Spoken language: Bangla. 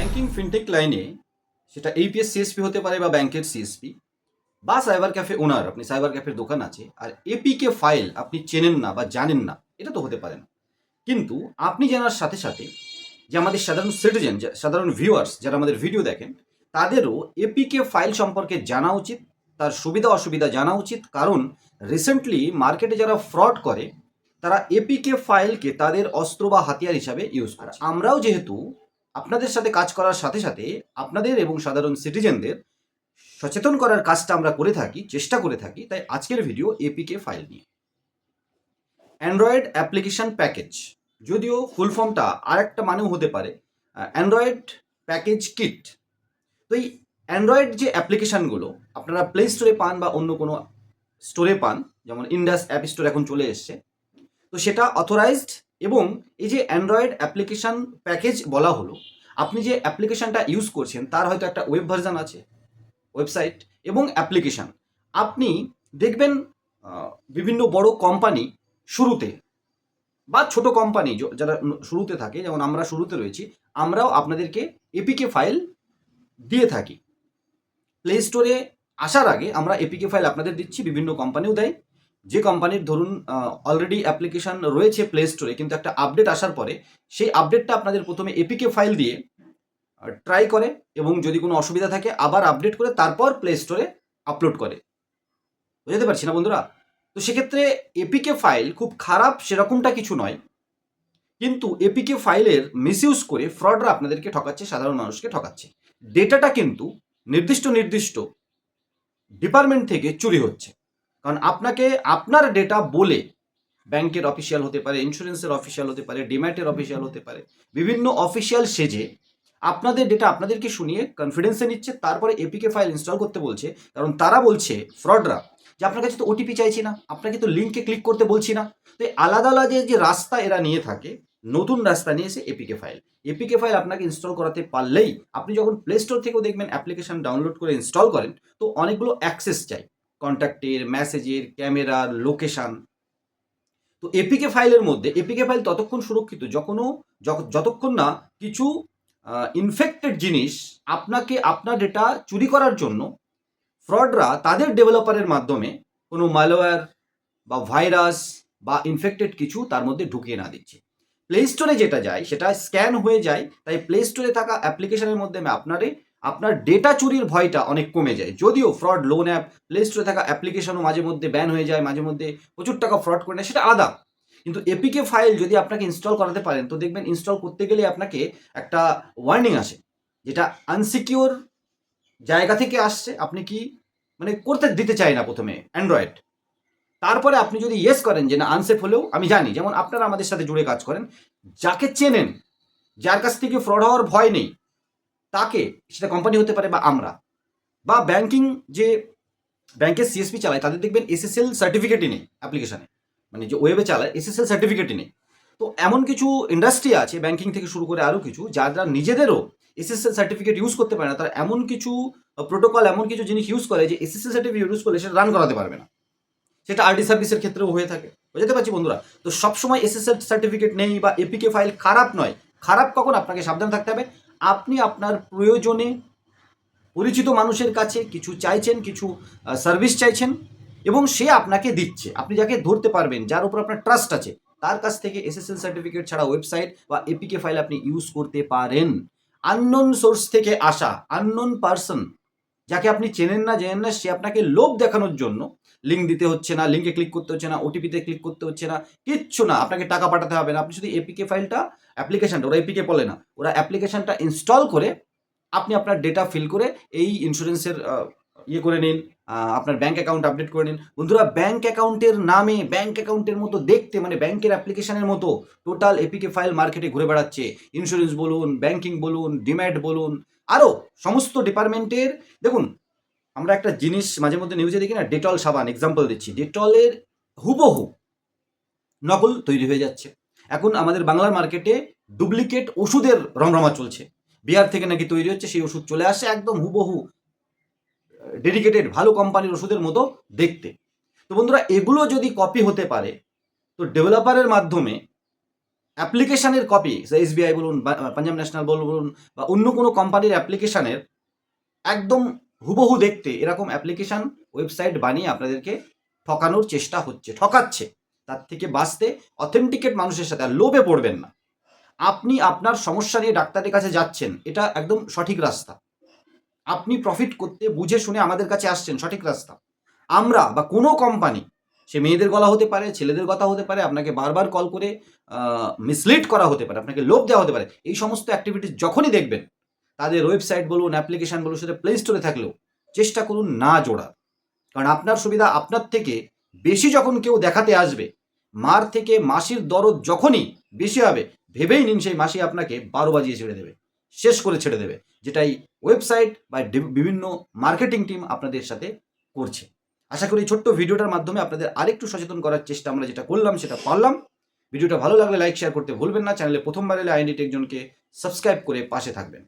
ব্যাংকিং ফিনটেক লাইনে সেটা এইপিএস সিএসপি হতে পারে বা ব্যাংকের সিএসপি বা সাইবার ক্যাফে ওনার আপনি সাইবার ক্যাফের দোকান আছে আর এপিকে ফাইল আপনি চেনেন না বা জানেন না, এটা তো হতে পারে না। কিন্তু আপনি জানার সাথে সাথে যে আমাদের সাধারণ সিটিজেন সাধারণ ভিউয়ার্স যারা আমাদের ভিডিও দেখেন, তাদেরও এপিকে ফাইল সম্পর্কে জানা উচিত, তার সুবিধা অসুবিধা জানা উচিত, কারণ রিসেন্টলি মার্কেটে যারা ফ্রড করে, তারা এপিকে ফাইলকে তাদের অস্ত্র বা হাতিয়ার হিসাবে ইউজ করে। আমরাও যেহেতু আপনাদের সাথে কাজ করার সাথে সাথে আপনাদের এবং সাধারণ সিটিজেনদের সচেতন করার কাজটা আমরা করে থাকি, চেষ্টা করে থাকি। তাই আজকের ভিডিও এপিকে ফাইল নিয়ে। অ্যান্ড্রয়েড অ্যাপ্লিকেশন প্যাকেজ যদিও ফুল ফর্মটা আর একটা মানেও হতে পারে। অ্যান্ড্রয়েড প্যাকেজ কিট তো এই অ্যান্ড্রয়েড যে অ্যাপ্লিকেশানগুলো আপনারা প্লে স্টোরে পান বা অন্য কোনো স্টোরে পান, যেমন ইন্ডাস অ্যাপ স্টোর এখন চলে এসছে। তো সেটা অথরাইজড এবং এই যে অ্যান্ড্রয়েড অ্যাপ্লিকেশান প্যাকেজ বলা হলো, আপনি যে অ্যাপ্লিকেশানটা ইউজ করছেন, তার হয়তো একটা ওয়েব ভার্জন আছে ওয়েবসাইট এবং অ্যাপ্লিকেশান আপনি দেখবেন বিভিন্ন বড় কোম্পানি শুরুতে বা ছোট কোম্পানি যারা শুরুতে থাকে, যেমন আমরা শুরুতে রয়েছি, আমরাও আপনাদেরকে এপিকে ফাইল দিয়ে থাকি। প্লে স্টোরে আসার আগে আমরা এপিকে ফাইল আপনাদের দিচ্ছি, বিভিন্ন কোম্পানিও দেয়। যে কোম্পানির ধরুন অলরেডি অ্যাপ্লিকেশন রয়েছে প্লে স্টোরে কিন্তু একটা আপডেট আসার পরে, সেই আপডেটটা আপনাদের প্রথমে এপিকে ফাইল দিয়ে ট্রাই করে এবং যদি কোনো অসুবিধা থাকে, আবার আপডেট করে তারপর প্লে স্টোরে আপলোড করে। বুঝতে পারছি না বন্ধুরা? তো সেক্ষেত্রে এপিকে ফাইল খুব খারাপ সেরকমটা কিছু নয়, কিন্তু এপিকে ফাইলের মিসইউজ করে ফ্রডরা আপনাদেরকে ঠকাচ্ছে, সাধারণ মানুষকে ঠকাচ্ছে। ডেটাটা কিন্তু নির্দিষ্ট নির্দিষ্ট ডিপার্টমেন্ট থেকে চুরি হচ্ছে। কারণ আপনাকে আপনার ডেটা বলে ব্যাংকের অফিসিয়াল হতে পারে ইন্স্যুরেন্সের অফিসিয়াল হতে পারে ডিম্যাটের অফিসিয়াল হতে পারে, বিভিন্ন অফিসিয়াল সেজে আপনাদের ডেটা আপনাদেরকে শুনিয়ে কনফিডেন্সে নিচ্ছে, তারপরে এপিকে ফাইল ইনস্টল করতে বলছে। কারণ তারা বলছে ফ্রডরা যে আপনার কাছে তো ওটিপি চাইছি না, আপনাকে তো লিঙ্কে ক্লিক করতে বলছি না। তো এই আলাদা আলাদা যে রাস্তা এরা নিয়ে থাকে, নতুন রাস্তা নিয়ে এসে এপিকে ফাইল এপিকে ফাইল আপনাকে ইনস্টল করাতে পারলেই আপনি যখন প্লে স্টোর থেকেও দেখবেন অ্যাপ্লিকেশন ডাউনলোড করে ইনস্টল করেন, তো অনেকগুলো অ্যাক্সেস চাই। কন্ট্যাক্টের মেসেজের ক্যামেরার লোকেশান তো এপিকে ফাইলের মধ্যে, এপিকে ফাইল ততক্ষণ সুরক্ষিত, যখনও যতক্ষণ না কিছু ইনফেক্টেড জিনিস আপনাকে আপনার ডেটা চুরি করার জন্য ফ্রডরা তাদের ডেভেলপারের মাধ্যমে কোনো মালওয়্যার বা ভাইরাস বা ইনফেক্টেড কিছু তার মধ্যে ঢুকিয়ে না দিচ্ছে। প্লে স্টোরে যেটা যায়, সেটা স্ক্যান হয়ে যায়, তাই প্লে স্টোরে থাকা অ্যাপ্লিকেশনের মধ্যে আপনারে আপনার ডেটা চুরির ভয়টা অনেক কমে যায়। যদিও ফ্রড লোন অ্যাপ প্লে স্টোরে থাকা অ্যাপ্লিকেশনও মাঝে মধ্যে ব্যান হয়ে যায়, মাঝে মধ্যে প্রচুর টাকা ফ্রড করে নেয়, সেটা আলাদা। কিন্তু এপিকে ফাইল যদি আপনাকে ইনস্টল করাতে পারেন, তো দেখবেন ইনস্টল করতে গেলে আপনাকে একটা ওয়ার্নিং আসে, যেটা আনসিকিওর জায়গা থেকে আসছে, আপনি কি মানে করতে দিতে চাই না প্রথমে অ্যান্ড্রয়েড তারপরে আপনি যদি ইয়েস করেন যে না আনসেফ হলেও, আমি জানি, যেমন আপনারা আমাদের সাথে জুড়ে কাজ করেন, যাকে চেনেন, যার কাছ থেকে ফ্রড হওয়ার ভয় নেই তাকে, সেটা কোম্পানি হতে পারে বা আমরা, বা ব্যাংকিং যে ব্যাংকের সিএসপি চালায়, তাদের দেখবেন এসএসএল সার্টিফিকেটই নেই অ্যাপ্লিকেশানে মানে যে ওয়েবে চালায় এসএসএল সার্টিফিকেটই নেই। তো এমন কিছু ইন্ডাস্ট্রি আছে ব্যাংকিং থেকে শুরু করে আরও কিছু, যারা নিজেদেরও এসএসএল সার্টিফিকেট ইউজ করতে পারে না, তারা এমন কিছু প্রোটোকল এমন কিছু জিনিস ইউজ করে যে এসএসএল সার্টিফিকেট ইউজ করলে সেটা রান করাতে পারবে না। সেটা আরডি সার্ভিসের ক্ষেত্রেও হয়ে থাকে। বুঝতে পারছি বন্ধুরা? তো সবসময় এসএসএল সার্টিফিকেট নেই বা এপিকে ফাইল খারাপ নয়। খারাপ কখন? আপনাকে সাবধান থাকতে হবে। আপনি আপনার প্রয়োজনে পরিচিত মানুষের কাছে কিছু চাইছেন, কিছু সার্ভিস চাইছেন এবং সে আপনাকে দিচ্ছে। আপনি যাকে ধরতে পারবেন, যার উপর আপনার ট্রাস্ট আছে, তার কাছ থেকে এসএসএল সার্টিফিকেট ছাড়া ওয়েবসাইট বা এপিকে ফাইল আপনি ইউজ করতে পারেন। আননোন সোর্স থেকে আসা আননোন পারসন যাকে আপনি চেনেন না, জানেন না, সে আপনাকে লোভ দেখানোর জন্য লিঙ্ক দিতে হচ্ছে না লিঙ্কে ক্লিক করতে হচ্ছে না ওটিপিতে ক্লিক করতে হচ্ছে না, কিচ্ছু না। আপনাকে টাকা পাঠাতে হবে না। আপনি শুধু এপিকে ফাইলটা অ্যাপ্লিকেশানটা ওরা এপিকে বলে না। ওরা অ্যাপ্লিকেশানটা ইনস্টল করে আপনি আপনার ডেটা ফিল করে এই ইন্স্যুরেন্সের ইয়ে করে নিন আপনার ব্যাংক অ্যাকাউন্ট আপডেট করে নিন। বন্ধুরা ব্যাংক অ্যাকাউন্টের নামে ব্যাংক অ্যাকাউন্টের মতো দেখতে মানে ব্যাংকের অ্যাপ্লিকেশনের মতো টোটাল এপিকে ফাইল মার্কেটে ঘুরে বেড়াচ্ছে। ইন্স্যুরেন্স বলুন ব্যাংকিং বলুন ডিম্যাট বলুন আরও সমস্ত ডিপার্টমেন্টের দেখুন, আমরা একটা জিনিস মাঝে মধ্যে নিউজে দেখি না ডেটল সাবান এক্সাম্পল দিচ্ছি। ডেটলের হুবহু নকল তৈরি হয়ে যাচ্ছে। এখন আমাদের বাংলার মার্কেটে ডুপ্লিকেট ওষুধের রমরমা চলছে। বিহার থেকে নাকি তৈরি হচ্ছে, সেই ওষুধ চলে আসে, একদম হুবহু ডেডিকেটেড ভালো কোম্পানির ওষুধের মতো দেখতে। তো বন্ধুরা, এগুলো যদি কপি হতে পারে, তো ডেভেলপারের মাধ্যমে অ্যাপ্লিকেশানের কপি এসবিআই বলুন পাঞ্জাব ন্যাশনাল বলুন বা অন্য কোনো কোম্পানির অ্যাপ্লিকেশনের একদম হুবহু দেখতে এরকম অ্যাপ্লিকেশন ওয়েবসাইট বানিয়ে আপনাদেরকে ঠকানোর চেষ্টা হচ্ছে, ঠকাচ্ছে। তার থেকে বাঁচতে অথেন্টিকেট মানুষের সাথে আর লোভে পড়বেন না। আপনি আপনার সমস্যা নিয়ে ডাক্তারের কাছে যাচ্ছেন, এটা একদম সঠিক রাস্তা। আপনি প্রফিট করতে বুঝে শুনে আমাদের কাছে আসছেন, সঠিক রাস্তা। আমরা বা কোনো কোম্পানি সে মেয়েদের গলা হতে পারে, ছেলেদের কথা হতে পারে, আপনাকে বারবার কল করে মিসলিড করা হতে পারে, আপনাকে লোভ দেওয়া হতে পারে, এই সমস্ত অ্যাক্টিভিটিস যখনই দেখবেন, তাদের ওয়েবসাইট বলুন অ্যাপ্লিকেশন বলুন, সেটা প্লে স্টোরে থাকলেও চেষ্টা করুন না জোড়ার। কারণ আপনার সুবিধা আপনার থেকে বেশি যখন কেউ দেখাতে আসবে, মার থেকে মাসির দরদ যখনই বেশি হবে, ভেবেই নিন সেই মাসি আপনাকে বারো বাজিয়ে ছেড়ে দেবে। শেষ করে ছেড়ে দেবে, যেটাই ওয়েবসাইট বা বিভিন্ন মার্কেটিং টিম আপনাদের সাথে করছে। আশা করি ছোট্ট ভিডিওটার মাধ্যমে আপনাদের আরেকটু সচেতন করার চেষ্টা আমরা যেটা করলাম সেটা পারলাম। ভিডিওটা ভালো লাগলে লাইক শেয়ার করতে ভুলবেন না। চ্যানেলে প্রথমবার এলে আইনডি টেকজনকে সাবস্ক্রাইব করে পাশে থাকবেন।